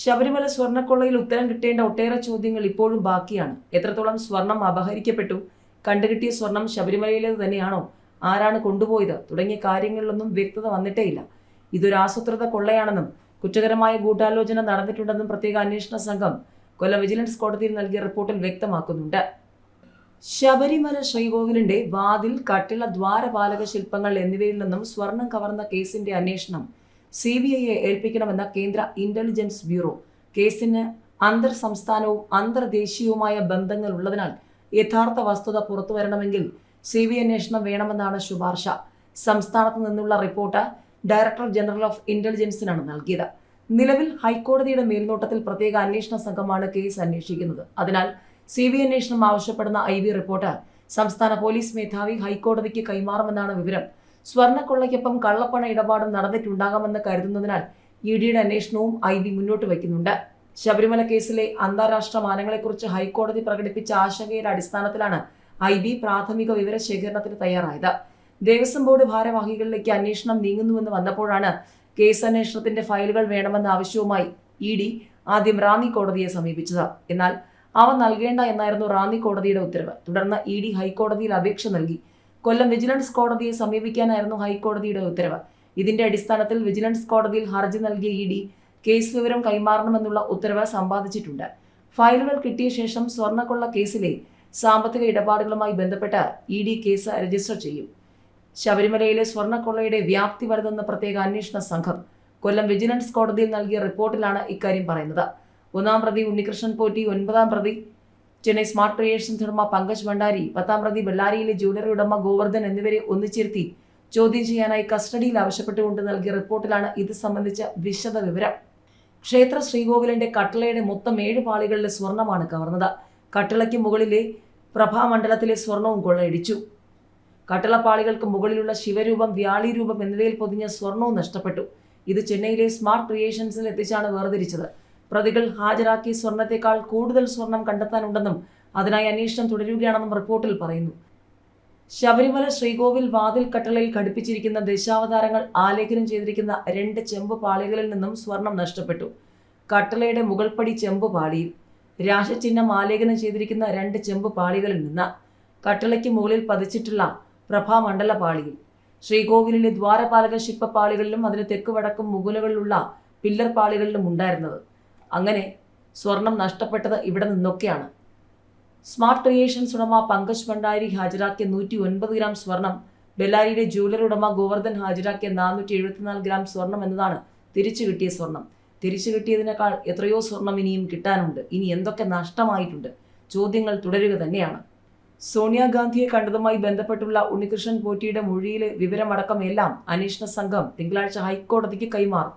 ശബരിമല സ്വർണക്കൊള്ളയിൽ ഉത്തരം കിട്ടേണ്ട ഒട്ടേറെ ചോദ്യങ്ങൾ ഇപ്പോഴും ബാക്കിയാണ്. എത്രത്തോളം സ്വർണം അപഹരിക്കപ്പെട്ടു? കണ്ടുകിട്ടിയ സ്വർണം ശബരിമലയിലേത് തന്നെയാണോ? ആരാണ് കൊണ്ടുപോയത്? തുടങ്ങിയ കാര്യങ്ങളിലൊന്നും വ്യക്തത വന്നിട്ടേയില്ല. ഇതൊരു ആസൂത്രിത കൊള്ളയാണെന്നും കുറ്റകരമായ ഗൂഢാലോചന നടന്നിട്ടുണ്ടെന്നും പ്രത്യേക അന്വേഷണ സംഘം കൊല്ലം വിജിലൻസ് കോടതിയിൽ നൽകിയ റിപ്പോർട്ടിൽ വ്യക്തമാക്കുന്നുണ്ട്. ശബരിമല ശ്രീകോവിലിന്റെ വാതിൽ കട്ടിള ദ്വാരപാലക ശില്പങ്ങൾ എന്നിവയിൽ നിന്നും സ്വർണം കവർന്ന കേസിന്റെ അന്വേഷണം സി ബി ഐയെ ഏൽപ്പിക്കണമെന്ന കേന്ദ്ര ഇന്റലിജൻസ് ബ്യൂറോ കേസിന് അന്തർ സംസ്ഥാനവും അന്തർദേശീയവുമായ ബന്ധങ്ങൾ ഉള്ളതിനാൽ യഥാർത്ഥ വസ്തുത പുറത്തുവരണമെങ്കിൽ സി ബി അന്വേഷണം വേണമെന്നാണ് ശുപാർശ. സംസ്ഥാനത്ത് നിന്നുള്ള റിപ്പോർട്ട് ഡയറക്ടർ ജനറൽ ഓഫ് ഇന്റലിജൻസിനാണ് നൽകിയത്. നിലവിൽ ഹൈക്കോടതിയുടെ മേൽനോട്ടത്തിൽ പ്രത്യേക അന്വേഷണ സംഘമാണ് കേസ് അന്വേഷിക്കുന്നത്. അതിനാൽ സി ബി അന്വേഷണം ആവശ്യപ്പെടുന്ന ഐ ബി റിപ്പോർട്ട് സംസ്ഥാന പോലീസ് മേധാവി ഹൈക്കോടതിക്ക് കൈമാറുമെന്നാണ് വിവരം. സ്വർണക്കൊള്ളയ്ക്കൊപ്പം കള്ളപ്പണ ഇടപാടും നടന്നിട്ടുണ്ടാകാമെന്ന് കരുതുന്നതിനാൽ ഇ ഡിയുടെ അന്വേഷണവും ഐ ബി മുന്നോട്ട് വയ്ക്കുന്നുണ്ട്. ശബരിമല കേസിലെ അന്താരാഷ്ട്ര മാനങ്ങളെക്കുറിച്ച് ഹൈക്കോടതി പ്രകടിപ്പിച്ച ആശങ്കയുടെ അടിസ്ഥാനത്തിലാണ് ഐ ബി പ്രാഥമിക വിവര ശേഖരണത്തിന് തയ്യാറായത്. ദേവസ്വം ബോർഡ് ഭാരവാഹികളിലേക്ക് അന്വേഷണം നീങ്ങുന്നുവെന്ന് വന്നപ്പോഴാണ് കേസ് അന്വേഷണത്തിന്റെ ഫയലുകൾ വേണമെന്ന ആവശ്യവുമായി ഇ ഡി ആദ്യം റാന്നി കോടതിയെ സമീപിച്ചത്. എന്നാൽ അവ നൽകേണ്ട എന്നായിരുന്നു റാന്നി കോടതിയുടെ ഉത്തരവ്. തുടർന്ന് ഇ ഡി ഹൈക്കോടതിയിൽ അപേക്ഷ നൽകി. കൊല്ലം വിജിലൻസ് കോടതിയെ സമീപിക്കാനായിരുന്നു ഹൈക്കോടതിയുടെ ഉത്തരവ്. ഇതിന്റെ അടിസ്ഥാനത്തിൽ വിജിലൻസ് കോടതിയിൽ ഹർജി നൽകിയ ഇ ഡി കേസ് വിവരം കൈമാറണമെന്നുള്ള ഉത്തരവ് സമ്പാദിച്ചിട്ടുണ്ട്. ഫയലുകൾ കിട്ടിയ ശേഷം സ്വർണക്കൊള്ള കേസിലെ സാമ്പത്തിക ഇടപാടുകളുമായി ബന്ധപ്പെട്ട് ഇ ഡി കേസ് രജിസ്റ്റർ ചെയ്യും. ശബരിമലയിലെ സ്വർണക്കൊള്ളയുടെ വ്യാപ്തി വരുതെന്ന പ്രത്യേക അന്വേഷണ സംഘം കൊല്ലം വിജിലൻസ് കോടതിയിൽ നൽകിയ റിപ്പോർട്ടിലാണ് ഇക്കാര്യം പറയുന്നത്. ഒന്നാം പ്രതി ഉണ്ണികൃഷ്ണൻ പോറ്റി ഒൻപതാം പ്രതി ചെന്നൈ സ്മാർട്ട് ക്രിയേഷൻസ് ഉടമ പങ്കജ് ഭണ്ഡാരി പത്താം പ്രതി ബെല്ലാരിയിലെ ജ്വല്ലറി ഉടമ ഗോവർദ്ധൻ എന്നിവരെ ഒന്നിച്ചിരുത്തി ചോദ്യം ചെയ്യാനായി കസ്റ്റഡിയിൽ ആവശ്യപ്പെട്ടുകൊണ്ട് നൽകിയ റിപ്പോർട്ടിലാണ് ഇത് സംബന്ധിച്ച വിശദ വിവരം. ക്ഷേത്ര ശ്രീകോവിലിന്റെ കട്ടളയുടെ മൊത്തം ഏഴ് പാളികളിലെ സ്വർണമാണ് കവർന്നത്. കട്ടിളയ്ക്ക് മുകളിലെ പ്രഭാമണ്ഡലത്തിലെ സ്വർണവും കൊള്ളയടിച്ചു. കട്ടളപ്പാളികൾക്ക് മുകളിലുള്ള ശിവരൂപം വ്യാളി രൂപം എന്നിവയിൽ പൊതിഞ്ഞ സ്വർണവും നഷ്ടപ്പെട്ടു. ഇത് ചെന്നൈയിലെ സ്മാർട്ട് ക്രിയേഷൻസിൽ എത്തിച്ചാണ് വേർതിരിച്ചത്. പ്രതികൾ ഹാജരാക്കി സ്വർണത്തെക്കാൾ കൂടുതൽ സ്വർണം കണ്ടെത്താനുണ്ടെന്നും അതിനായി അന്വേഷണം തുടരുകയാണെന്നും റിപ്പോർട്ടിൽ പറയുന്നു. ശബരിമല ശ്രീകോവിൽ വാതിൽ കട്ടളയിൽ ഘടിപ്പിച്ചിരിക്കുന്ന ദശാവതാരങ്ങൾ ആലേഖനം ചെയ്തിരിക്കുന്ന രണ്ട് ചെമ്പ് പാളികളിൽ നിന്നും സ്വർണം നഷ്ടപ്പെട്ടു. കട്ടളയുടെ മുകൾപ്പടി ചെമ്പ് പാളിയിൽ രാശചിഹ്നം ആലേഖനം ചെയ്തിരിക്കുന്ന രണ്ട് ചെമ്പ് പാളികളിൽ നിന്ന് കട്ടളയ്ക്ക് മുകളിൽ പതിച്ചിട്ടുള്ള പ്രഭാമണ്ഡല പാളിയിൽ ശ്രീകോവിലിലെ ദ്വാരപാലക ശില്പപ്പാളികളിലും അതിന് തെക്ക് വടക്കും മുകുലകളിലുള്ള പില്ലർ പാളികളിലും ഉണ്ടായിരുന്നത്. അങ്ങനെ സ്വർണം നഷ്ടപ്പെട്ടത് ഇവിടെ നിന്നൊക്കെയാണ്. സ്മാർട്ട് ക്രിയേഷൻസ് ഉടമ പങ്കജ് ഭണ്ഡാരി ഹാജരാക്കിയ നൂറ്റി ഒൻപത് ഗ്രാം സ്വർണം ബെല്ലാരിയുടെ ജ്വല്ലറി ഉടമ ഗോവർദ്ധൻ ഹാജരാക്കിയ നാനൂറ്റി എഴുപത്തിനാല് ഗ്രാം സ്വർണം എന്നതാണ് തിരിച്ചു കിട്ടിയ സ്വർണം. തിരിച്ചു കിട്ടിയതിനേക്കാൾ എത്രയോ സ്വർണം ഇനിയും കിട്ടാനുണ്ട്. ഇനി എന്തൊക്കെ നഷ്ടമായിട്ടുണ്ട്? ചോദ്യങ്ങൾ തുടരുക തന്നെയാണ്. സോണിയാഗാന്ധിയെ കണ്ടതുമായി ബന്ധപ്പെട്ടുള്ള ഉണ്ണികൃഷ്ണൻ പോറ്റിയുടെ മൊഴിയിലെ വിവരമടക്കം എല്ലാം അന്വേഷണ സംഘം തിങ്കളാഴ്ച ഹൈക്കോടതിക്ക് കൈമാറും.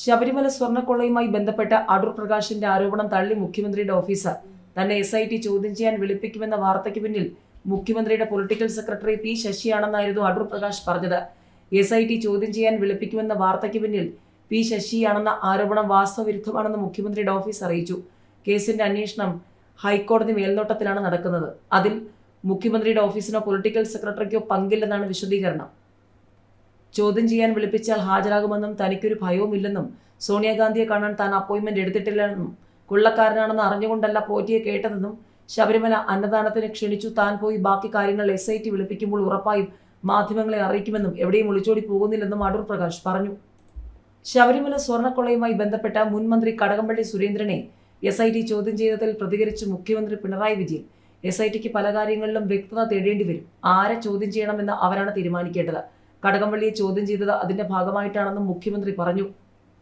ശബരിമല സ്വർണക്കൊള്ളയുമായി ബന്ധപ്പെട്ട അടൂർ പ്രകാശിന്റെ ആരോപണം തള്ളി മുഖ്യമന്ത്രിയുടെ ഓഫീസർ. തന്നെ എസ് ഐ ടി ചോദ്യം ചെയ്യാൻ വിളിപ്പിക്കുമെന്ന വാർത്തയ്ക്ക് പിന്നിൽ മുഖ്യമന്ത്രിയുടെ പൊളിറ്റിക്കൽ സെക്രട്ടറി പി ശശിയാണെന്നായിരുന്നു അടൂർ പ്രകാശ് പറഞ്ഞത്. എസ് ഐ ടി ചോദ്യം ചെയ്യാൻ വിളിപ്പിക്കുമെന്ന വാർത്തയ്ക്ക് പിന്നിൽ പി ശശിയാണെന്ന ആരോപണം വാസ്തവവിരുദ്ധമാണെന്ന് മുഖ്യമന്ത്രിയുടെ ഓഫീസ് അറിയിച്ചു. കേസിന്റെ അന്വേഷണം ഹൈക്കോടതി മേൽനോട്ടത്തിലാണ് നടക്കുന്നത്. അതിൽ മുഖ്യമന്ത്രിയുടെ ഓഫീസിനോ പൊളിറ്റിക്കൽ സെക്രട്ടറിക്കോ പങ്കില്ലെന്നാണ് വിശദീകരണം. ചോദ്യം ചെയ്യാൻ വിളിപ്പിച്ചാൽ ഹാജരാകുമെന്നും തനിക്കൊരു ഭയവുമില്ലെന്നും സോണിയാഗാന്ധിയെ കാണാൻ താൻ അപ്പോയിന്റ്മെന്റ് എടുത്തിട്ടില്ലെന്നും കൊള്ളക്കാരനാണെന്ന് അറിഞ്ഞുകൊണ്ടല്ല പോറ്റിയെ കേട്ടതെന്നും ശബരിമല അന്നദാനത്തിന് ക്ഷണിച്ചു താൻ പോയി ബാക്കി കാര്യങ്ങൾ എസ് ഐ ടി വിളിപ്പിക്കുമ്പോൾ ഉറപ്പായും മാധ്യമങ്ങളെ അറിയിക്കുമെന്നും എവിടെയും ഒളിച്ചോടി പോകുന്നില്ലെന്നും അടൂർ പ്രകാശ് പറഞ്ഞു. ശബരിമല സ്വർണക്കൊള്ളയുമായി ബന്ധപ്പെട്ട മുൻ മന്ത്രി കടകംപള്ളി സുരേന്ദ്രനെ എസ് ഐ ടി ചോദ്യം ചെയ്തതിൽ പ്രതികരിച്ച് മുഖ്യമന്ത്രി പിണറായി വിജയൻ എസ് ഐ ടിക്ക് പല കാര്യങ്ങളിലും വ്യക്തത തേടേണ്ടി വരും. ആരെ ചോദ്യം ചെയ്യണമെന്ന് അവരാണ് തീരുമാനിക്കേണ്ടത്? കടകംപള്ളിയെ ചോദ്യം ചെയ്തത് അതിന്റെ ഭാഗമായിട്ടാണെന്നും മുഖ്യമന്ത്രി പറഞ്ഞു.